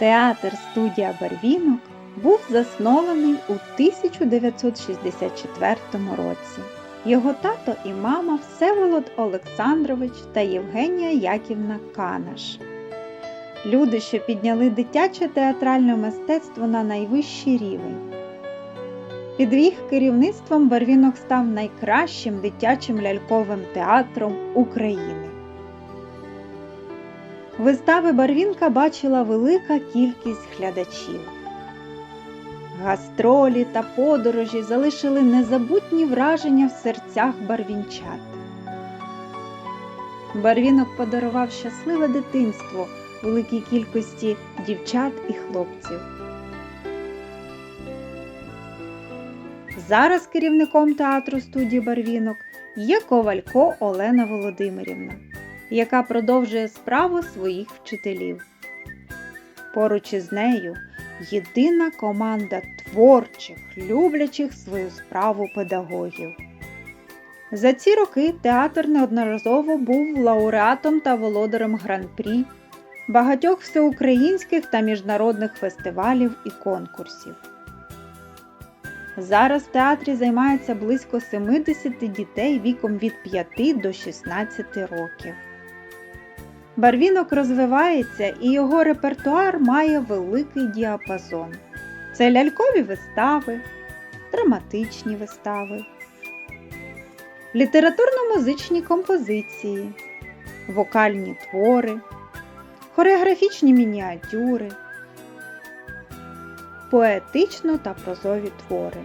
Театр студія Барвінок був заснований у 1964 році. Його тато і мама Всеволод Олександрович та Євгенія Яківна Канаш. Люди, що підняли дитяче театральне мистецтво на найвищий рівень. Під їх керівництвом Барвінок став найкращим дитячим ляльковим театром України. Вистави Барвінка бачила велика кількість глядачів. Гастролі та подорожі залишили незабутні враження в серцях барвінчат. Барвінок подарував щасливе дитинство великій кількості дівчат і хлопців. Зараз керівником театру студії Барвінок є Ковалько Олена Володимирівна, яка продовжує справу своїх вчителів. Поруч із нею єдина команда творчих, люблячих свою справу педагогів. За ці роки театр неодноразово був лауреатом та володарем гран-прі багатьох всеукраїнських та міжнародних фестивалів і конкурсів. Зараз в театрі займається близько 70 дітей віком від 5 до 16 років. Барвінок розвивається і його репертуар має великий діапазон. Це лялькові вистави, драматичні вистави, літературно-музичні композиції, вокальні твори, хореографічні мініатюри, поетично та прозові твори.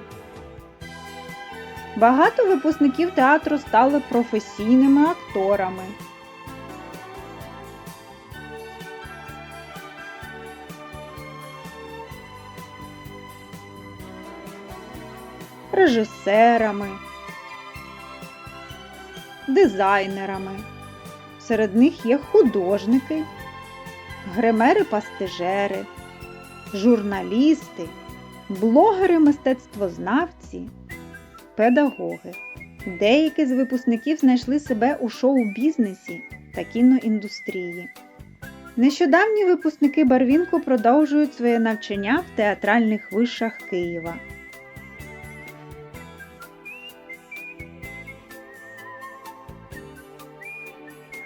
Багато випускників театру стали професійними акторами. Режисерами, дизайнерами. Серед них є художники, гримери-пастижери, журналісти, блогери-мистецтвознавці, педагоги. Деякі з випускників знайшли себе у шоу-бізнесі та кіноіндустрії. Нещодавні випускники Барвінку продовжують своє навчання в театральних вишах Києва.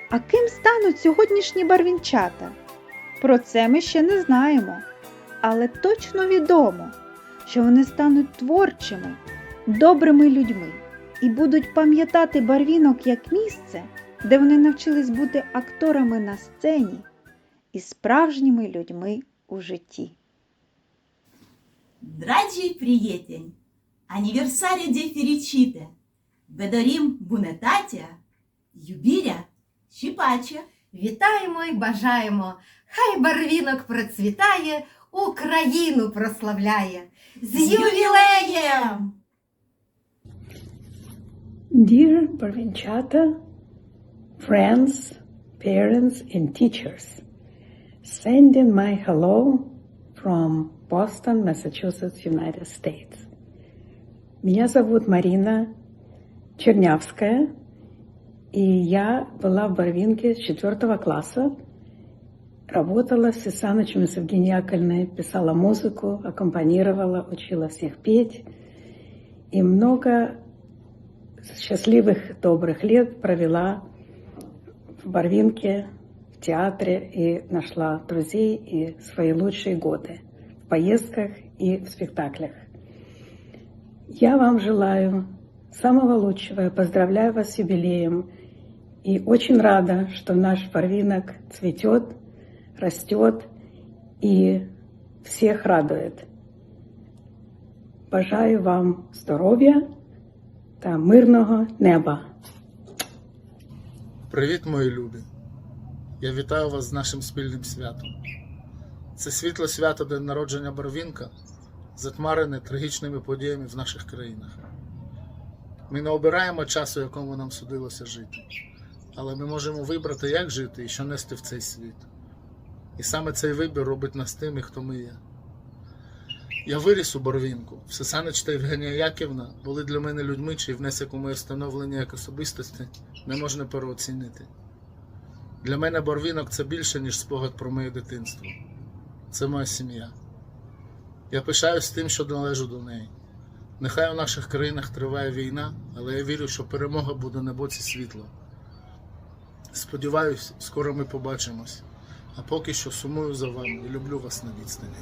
А ким стануть сьогоднішні барвінчата? Про це ми ще не знаємо, але точно відомо, що вони стануть творчими, добрими людьми і будуть пам'ятати барвінок як місце, де вони навчились бути акторами на сцені і справжніми людьми у житті. Dragi prieteni, aniversare de fericite! Vă dorim bunătatea, iubirea! Вітаємо і бажаємо! Хай барвінок процвітає, Україну прославляє! З ювілеєм! Dear Barvinchata, friends, parents, and teachers, sending my hello from Boston, Massachusetts, United States. Меня зовут Марина Чернявская, и я была в Барвинке с четвертого класса, работала с Исанычем с Евгенией писала музыку, аккомпанировала, учила всех петь, и много счастливых, добрых лет провела в Барвинке, в театре и нашла друзей и свои лучшие годы в поездках и в спектаклях. Я вам желаю самого лучшего, поздравляю вас с юбилеем и очень рада, что наш Барвинок цветет, растет и всех радует. Бажаю вам здоров'я та мирного неба. Привіт, мої любі! Я вітаю вас з нашим спільним святом. Це світле свято День народження Барвінка, затмарене трагічними подіями в наших країнах. Ми не обираємо часу, якому нам судилося жити, але ми можемо вибрати, як жити і що нести в цей світ. І саме цей вибір робить нас тими, хто ми є. Я виріс у Барвінку. Всесанич та Євгенія Яківна були для мене людьми, чий внесок у моє становлення як особистості не можна переоцінити. Для мене Барвінок це більше, ніж спогад про моє дитинство. це моя сім'я. Я пишаюсь тим, що належу до неї. Нехай у наших країнах триває війна, але я вірю, що перемога буде на боці світла. Сподіваюсь, скоро ми побачимось. А поки що сумую за вами і люблю вас на відстані.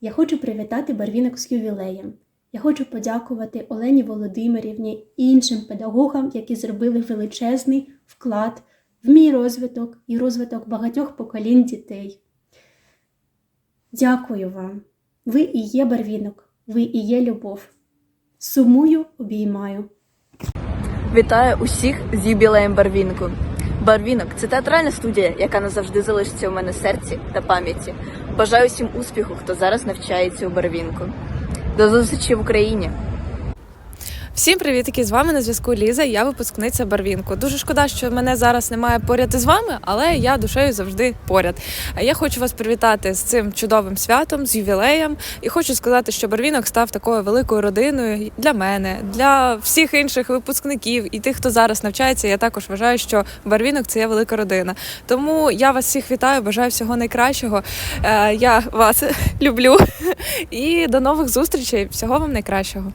Я хочу привітати Барвінок з ювілеєм. Я хочу подякувати Олені Володимирівні і іншим педагогам, які зробили величезний вклад в мій розвиток і розвиток багатьох поколінь дітей. Дякую вам. Ви і є барвінок, ви і є любов. Сумую, обіймаю. Вітаю усіх з юбілеєм Барвінку. Барвінок це театральна студія, яка назавжди залишиться у мене серці та пам'яті. Бажаю всім успіху, хто зараз навчається у Барвінку. До зустрічі в Україні! Всім привітки! З вами на зв'язку Ліза. Я випускниця Барвінку. Дуже шкода, що мене зараз немає поряд із вами, але я душею завжди поряд. Я хочу вас привітати з цим чудовим святом, з ювілеєм. І хочу сказати, що Барвінок став такою великою родиною для мене, для всіх інших випускників і тих, хто зараз навчається. Я також вважаю, що Барвінок це є велика родина. Тому я вас всіх вітаю, бажаю всього найкращого. Е, Я вас люблю і до нових зустрічей. Всього вам найкращого.